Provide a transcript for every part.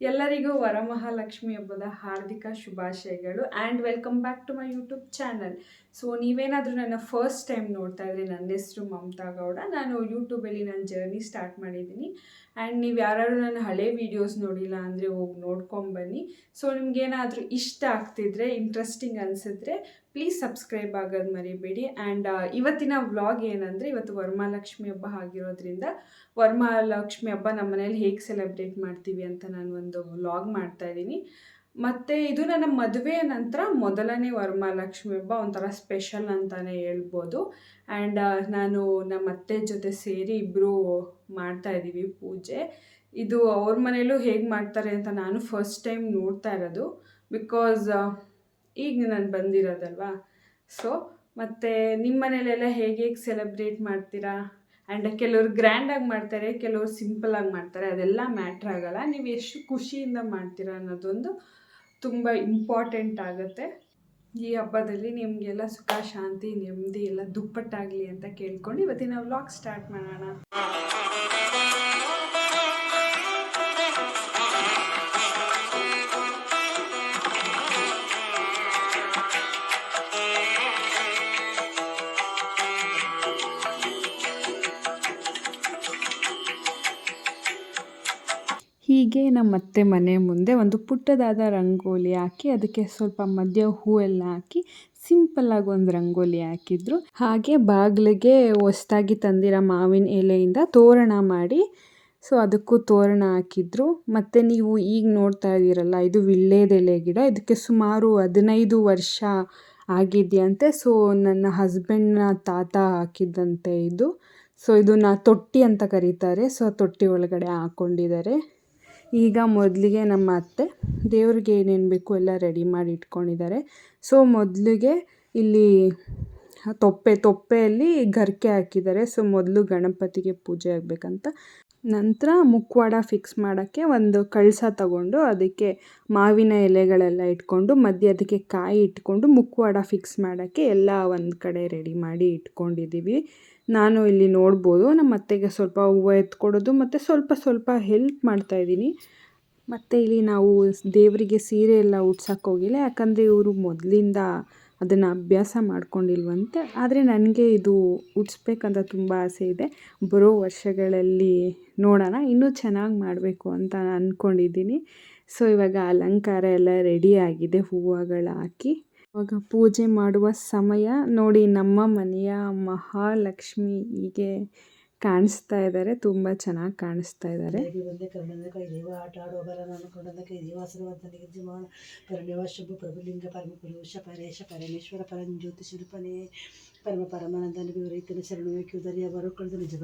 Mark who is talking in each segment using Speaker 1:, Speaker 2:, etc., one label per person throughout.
Speaker 1: ಎಲ್ಲರಿಗೂ ವರಮಹಾಲಕ್ಷ್ಮಿ ಹಬ್ಬದ ಹಾರ್ದಿಕ ಶುಭಾಶಯಗಳು and welcome back to my YouTube channel so ನೀವೇನಾದರೂ ನನ್ನ ಫಸ್ಟ್ ಟೈಮ್ ನೋಡ್ತಾ ಇದ್ರೆ ನನ್ನ ಹೆಸರು ಮಮತಾ ಗೌಡ. ನಾನು ಯೂಟ್ಯೂಬಲ್ಲಿ ನನ್ನ ಜರ್ನಿ ಸ್ಟಾರ್ಟ್ ಮಾಡಿದ್ದೀನಿ. ಆ್ಯಂಡ್ ನೀವು ಯಾರಾದರೂ ನನ್ನ ಹಳೆ ವೀಡಿಯೋಸ್ ನೋಡಿಲ್ಲ ಅಂದರೆ ಹೋಗಿ ನೋಡ್ಕೊಂಬನ್ನಿ ಸೊ ನಿಮಗೇನಾದರೂ ಇಷ್ಟ ಆಗ್ತಿದ್ರೆ ಇಂಟ್ರೆಸ್ಟಿಂಗ್ ಅನಿಸಿದ್ರೆ ಪ್ಲೀಸ್ ಸಬ್ಸ್ಕ್ರೈಬ್ ಆಗೋದು ಮರಿಬೇಡಿ. ಆ್ಯಂಡ್ ಇವತ್ತಿನ ವ್ಲಾಗ್ ಏನಂದರೆ ಇವತ್ತು ವರಮಹಾಲಕ್ಷ್ಮಿ ಹಬ್ಬ ಆಗಿರೋದ್ರಿಂದ ವರಮಹಾಲಕ್ಷ್ಮಿ ಹಬ್ಬ ನಮ್ಮ ಮನೇಲಿ ಹೇಗೆ ಸೆಲೆಬ್ರೇಟ್ ಮಾಡ್ತೀವಿ ಅಂತ ನಾನು ಒಂದು ವ್ಲಾಗ್ ಮಾಡ್ತಾ ಇದ್ದೀನಿ. ಮತ್ತು ಇದು ನನ್ನ ಮದುವೆಯ ನಂತರ ಮೊದಲನೇ ವರಮಹಾಲಕ್ಷ್ಮಿ ಹಬ್ಬ, ಒಂಥರ ಸ್ಪೆಷಲ್ ಅಂತಲೇ ಹೇಳ್ಬೋದು. ಆ್ಯಂಡ್ ನಾನು ನಮ್ಮ ಅತ್ತೆ ಜೊತೆ ಸೇರಿ ಇಬ್ಬರು ಮಾಡ್ತಾ ಇದ್ದೀವಿ ಪೂಜೆ. ಇದು ಅವ್ರ ಮನೇಲೂ ಹೇಗೆ ಮಾಡ್ತಾರೆ ಅಂತ ನಾನು ಫಸ್ಟ್ ಟೈಮ್ ನೋಡ್ತಾ ಇರೋದು. ಬಿಕಾಸ್ ಈಗ ನಾನು ಬಂದಿರೋದಲ್ವಾ? ಸೊ ಮತ್ತು ನಿಮ್ಮ ಮನೇಲೆಲ್ಲ ಹೇಗೆ ಹೇಗೆ ಸೆಲೆಬ್ರೇಟ್ ಮಾಡ್ತೀರಾ? ಆ್ಯಂಡ್ ಕೆಲವರು ಗ್ರ್ಯಾಂಡಾಗಿ ಮಾಡ್ತಾರೆ, ಕೆಲವರು ಸಿಂಪಲಾಗಿ ಮಾಡ್ತಾರೆ, ಅದೆಲ್ಲ ಮ್ಯಾಟ್ರ್ ಆಗೋಲ್ಲ. ನೀವು ಎಷ್ಟು ಖುಷಿಯಿಂದ ಮಾಡ್ತೀರಾ ಅನ್ನೋದೊಂದು ತುಂಬ ಇಂಪಾರ್ಟೆಂಟ್ ಆಗುತ್ತೆ. ಈ ಹಬ್ಬದಲ್ಲಿ ನಿಮಗೆಲ್ಲ ಸುಖ, ಶಾಂತಿ, ನೆಮ್ಮದಿ, ಎಲ್ಲ ದುಪ್ಪಟ್ಟಾಗಲಿ ಅಂತ ಕೇಳ್ಕೊಂಡು ಇವತ್ತಿನ ವ್ಲಾಗ್ ಸ್ಟಾರ್ಟ್ ಮಾಡೋಣ. ಹೀಗೆ ನಮ್ಮ ಅತ್ತೆ ಮನೆ ಮುಂದೆ ಒಂದು ಪುಟ್ಟದಾದ ರಂಗೋಲಿ ಹಾಕಿ ಅದಕ್ಕೆ ಸ್ವಲ್ಪ ಮಧ್ಯ ಹೂವೆಲ್ಲ ಹಾಕಿ ಸಿಂಪಲ್ಲಾಗಿ ಒಂದು ರಂಗೋಲಿ ಹಾಕಿದ್ರು. ಹಾಗೆ ಬಾಗಿಲಿಗೆ ಹೊಸ್ದಾಗಿ ತಂದಿರೋ ಮಾವಿನ ಎಲೆಯಿಂದ ತೋರಣ ಮಾಡಿ, ಸೊ ಅದಕ್ಕೂ ತೋರಣ ಹಾಕಿದ್ರು. ಮತ್ತು ನೀವು ಈಗ ನೋಡ್ತಾ ಇದ್ದೀರಲ್ಲ, ಇದು ವಿಳ್ಳೆದೆಲೆ ಗಿಡ, ಇದಕ್ಕೆ ಸುಮಾರು ಹದಿನೈದು ವರ್ಷ ಆಗಿದೆಯಂತೆ. ಸೊ ನನ್ನ ಹಸ್ಬೆಂಡ್ನ ತಾತ ಹಾಕಿದ್ದಂತೆ ಇದು. ಸೊ ಇದನ್ನ ತೊಟ್ಟಿ ಅಂತ ಕರೀತಾರೆ. ಸೊ ತೊಟ್ಟಿ ಒಳಗಡೆ ಹಾಕ್ಕೊಂಡಿದ್ದಾರೆ ಈಗ ಮೊದಲಿಗೆ ನಮ್ಮ ಅತ್ತೆ ದೇವ್ರಿಗೆ ಏನೇನು ಬೇಕು ಎಲ್ಲ ರೆಡಿ ಮಾಡಿ ಇಟ್ಕೊಂಡಿದ್ದಾರೆ. ಸೊ ಮೊದಲಿಗೆ ಇಲ್ಲಿ ತೊಪ್ಪೆ, ತೊಪ್ಪೆಯಲ್ಲಿ ಗರಿಕೆ ಹಾಕಿದ್ದಾರೆ. ಸೊ ಮೊದಲು ಗಣಪತಿಗೆ ಪೂಜೆ ಆಗಬೇಕಂತ. ನಂತರ ಮುಕ್ವಾಡ ಫಿಕ್ಸ್ ಮಾಡೋಕ್ಕೆ ಒಂದು ಕಳಸ ತಗೊಂಡು ಅದಕ್ಕೆ ಮಾವಿನ ಎಲೆಗಳೆಲ್ಲ ಇಟ್ಕೊಂಡು, ಮಧ್ಯೆ ಅದಕ್ಕೆ ಕಾಯಿ ಇಟ್ಕೊಂಡು ಮುಕ್ವಾಡ ಫಿಕ್ಸ್ ಮಾಡೋಕ್ಕೆ ಎಲ್ಲ ಒಂದು ಕಡೆ ರೆಡಿ ಮಾಡಿ ಇಟ್ಕೊಂಡಿದ್ದೀವಿ. ನಾನು ಇಲ್ಲಿ ನೋಡ್ಬೋದು. ನಮ್ಮ ಅತ್ತೆಗೆ ಸ್ವಲ್ಪ ಹೂವು ಎತ್ಕೊಡೋದು ಮತ್ತು ಸ್ವಲ್ಪ ಸ್ವಲ್ಪ ಹೆಲ್ಪ್ ಮಾಡ್ತಾ ಇದ್ದೀನಿ. ಮತ್ತು ಇಲ್ಲಿ ನಾವು ದೇವರಿಗೆ ಸೀರೆ ಎಲ್ಲ ಉಡ್ಸಕ್ಕೆ ಹೋಗಿಲ್ಲ. ಯಾಕಂದರೆ ಇವರು ಮೊದಲಿಂದ ಅದನ್ನು ಅಭ್ಯಾಸ ಮಾಡ್ಕೊಂಡಿಲ್ವಂತೆ. ಆದರೆ ನನಗೆ ಇದು ಉಡ್ಸ್ಬೇಕಂತ ತುಂಬ ಆಸೆ ಇದೆ. ಬರೋ ವರ್ಷಗಳಲ್ಲಿ ನೋಡೋಣ. ಇನ್ನೂ ಚೆನ್ನಾಗಿ ಮಾಡಬೇಕು ಅಂತ ಅಂದ್ಕೊಂಡಿದ್ದೀನಿ ಸೊ ಇವಾಗ ಅಲಂಕಾರ ಎಲ್ಲ ರೆಡಿ ಆಗಿದೆ. ಹೂವುಗಳು ಹಾಕಿ. ಇವಾಗ ಪೂಜೆ ಮಾಡುವ ಸಮಯ ನೋಡಿ ನಮ್ಮ ಮನೆಯ ಮಹಾಲಕ್ಷ್ಮಿ ಹೀಗೆ ಕಾಣಿಸ್ತಾ ಇದ್ದಾರೆ ತುಂಬಾ ಚೆನ್ನಾಗಿ ಕಾಣಿಸ್ತಾ ಇದ್ದಾರೆ
Speaker 2: ಪ್ರಭುಲಿಂಗ ಪರಮ ಪುರುಷ, ಪರೇಶ, ಪರಮೇಶ್ವರ ಪರಂ ಜ್ಯೋತಿ ಪರಮ ಪರಮಾನಂದನ ವಿವರೈತನ ಶರಣು ಉದರಿಯ ಬರೋ ಕಳೆದ ನಿಜ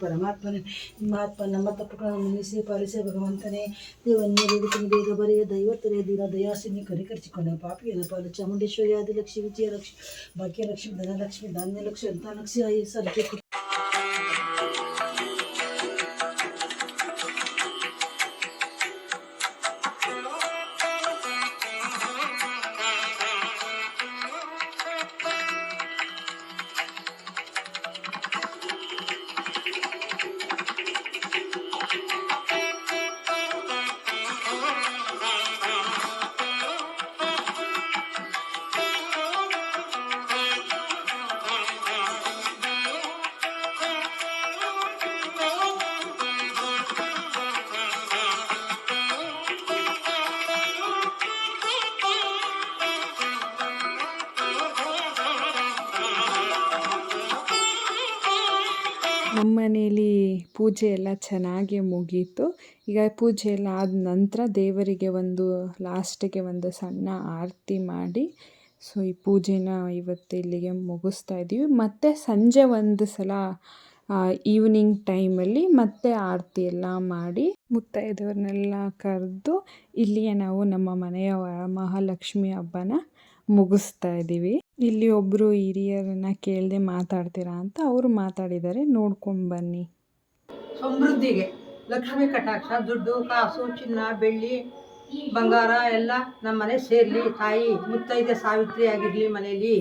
Speaker 2: ಪರಮಾತ್ಮನ. ಮಹಾತ್ಮ ನಮ್ಮ ತಪ್ಪುಗಳನ್ನು ಮನ್ನಿಸಿ, ಪಾಲಿಸಿ, ಭಗವಂತನೇ ದೇವನ್ನೇ ಬೇಡಿಕೊಂಡು ಬೇಗ ಬರೆಯ ದೈವತ್ತನೇ ದಿನ ದಯಾಸಿನಿ, ಕರಿಕರಿಸಿಕೊಂಡ ಪಾಪಿಯನ್ನು ಪಾಲು ಚಾಮುಂಡೇಶ್ವರಿ, ಆದಿಲಕ್ಷ್ಮಿ ವಿಜಯ ಲಕ್ಷ್ಮಿ ಭಾಗ್ಯಲಕ್ಷ್ಮಿ, ಧನಲಕ್ಷ್ಮಿ, ಧಾನ್ಯಲಕ್ಷ್ಮಿ ಅಂತ ಲಕ್ಷ್ಮಿ ಐ
Speaker 1: ನಮ್ಮ ಮನೇಲಿ ಪೂಜೆ ಎಲ್ಲ ಚೆನ್ನಾಗಿ ಮುಗೀತು. ಈಗ ಪೂಜೆ ಎಲ್ಲ ಆದ ನಂತರ ದೇವರಿಗೆ ಒಂದು ಲಾಸ್ಟಿಗೆ ಒಂದು ಸಣ್ಣ ಆರತಿ ಮಾಡಿ, ಸೊ ಈ ಪೂಜೆನ ಇವತ್ತು ಇಲ್ಲಿಗೆ ಮುಗಿಸ್ತಾ ಇದ್ದೀವಿ ಮತ್ತು ಸಂಜೆ ಒಂದು ಸಲ ಈವ್ನಿಂಗ್ ಟೈಮಲ್ಲಿ ಮತ್ತೆ ಆರತಿ ಎಲ್ಲ ಮಾಡಿ ಮುತ್ತೈದೆಯವ್ರನ್ನೆಲ್ಲ ಕರೆದು ಇಲ್ಲಿಯೇ ನಾವು ನಮ್ಮ ಮನೆಯ ಮಹಾಲಕ್ಷ್ಮಿ ಹಬ್ಬನ ಮುಗಿಸ್ತಾ ಇದ್ದೀವಿ ಇಲ್ಲಿ ಒಬ್ಬರು ಹಿರಿಯರನ್ನ ಕೇಳದೆ ಮಾತಾಡ್ತೀರಾ ಅಂತ ಅವರು ಮಾತಾಡಿದ್ದಾರೆ. ನೋಡ್ಕೊಂಡು ಬನ್ನಿ.
Speaker 2: ಸಮೃದ್ಧಿಗೆ ಲಕ್ಷ್ಮಿ, ಕಟಾಕ್ಷ, ದುಡ್ಡು, ಕಾಸು, ಚಿನ್ನ, ಬೆಳ್ಳಿ, ಬಂಗಾರ ಎಲ್ಲ ನಮ್ಮ ಮನೆ ಸೇರಲಿ. ತಾಯಿ ಮುತ್ತೈದೆ ಸಾವಿತ್ರಿ ಆಗಿರಲಿ ಮನೆಯಲ್ಲಿ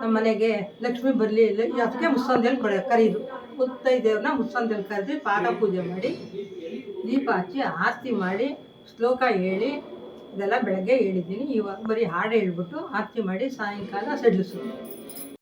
Speaker 2: ನಮ್ಮ ಮನೆಗೆ ಲಕ್ಷ್ಮಿ ಬರಲಿ. ಅದಕ್ಕೆ ಮುಸ್ಸಂದೇಲಿ ಕೊಡ, ಕರೀದು. ಮುತ್ತೈದೇವ್ರನ್ನ ಮುಸ್ಸಂದೇಲಿ ಕರೆದು ಪಾಠ ಪೂಜೆ ಮಾಡಿ,
Speaker 3: ದೀಪ ಹಚ್ಚಿ ಆರತಿ ಮಾಡಿ, ಶ್ಲೋಕ ಹೇಳಿ ಇದೆಲ್ಲ ಬೆಳಗ್ಗೆ ಹೇಳಿದ್ದೀನಿ. ಇವಾಗ ಬರೀ ಹಾಡು ಹೇಳ್ಬಿಟ್ಟು ಆರತಿ ಮಾಡಿ ಸಾಯಂಕಾಲ ಸಡಿಲಿಸೋದು.